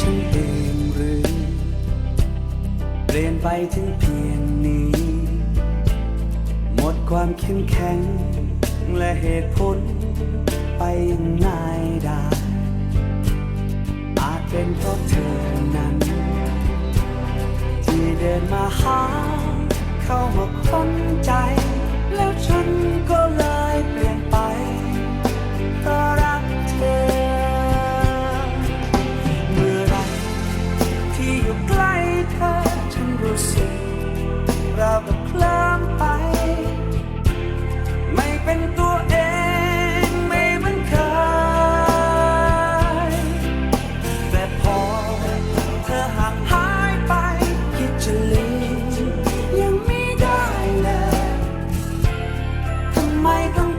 ฉันเองหรือ เปลี่ยนไปถึงเพียงนี้ หมดความเข้มแข็ง และเหตุผลไปอย่างง่ายดายอาจเป็นเพราะเธอนั้น ที่เดินมาหา เข้ามาค้นใจ แล้วฉันก็เลย ไมต้อง